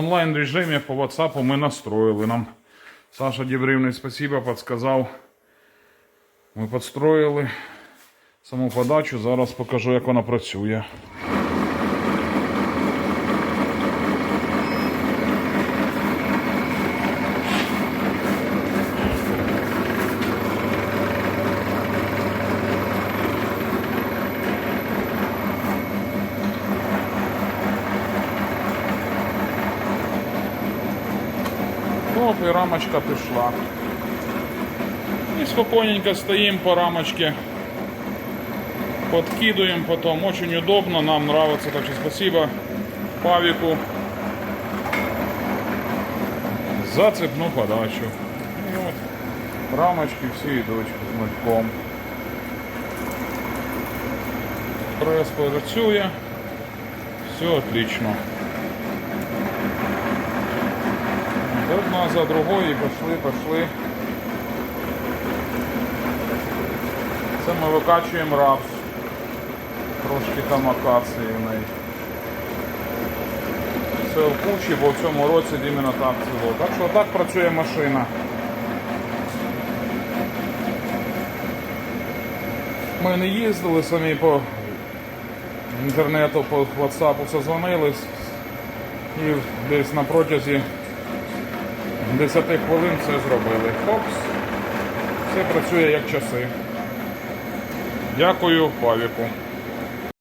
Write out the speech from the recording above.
онлайн режимі по WhatsApp ми настроїли нам. Саша Дібрівний, спасибо, підказав. Ми підстроїли саму подачу. Зараз покажу, як вона працює. Оп, і рамочка пішла. І спокійненько стоїмо по рамочке. Подкидываем потом. Очень удобно, нам нравится. Так что спасибо Павику за цепну подачу. І от рамочки всі йдуть з мульком. Прес працює. Все отлично. Одна за другою і пішли, пішли. Це ми викачуємо рапс. Трошки там акації в неї. Все в кучі, бо в цьому році іменно так це було. Так що так працює машина. Ми не їздили самі по інтернету, по WhatsApp созвонились і десь на протязі 10 хвилин це зробили. Хопс. Все працює як часи. Дякую Павіку.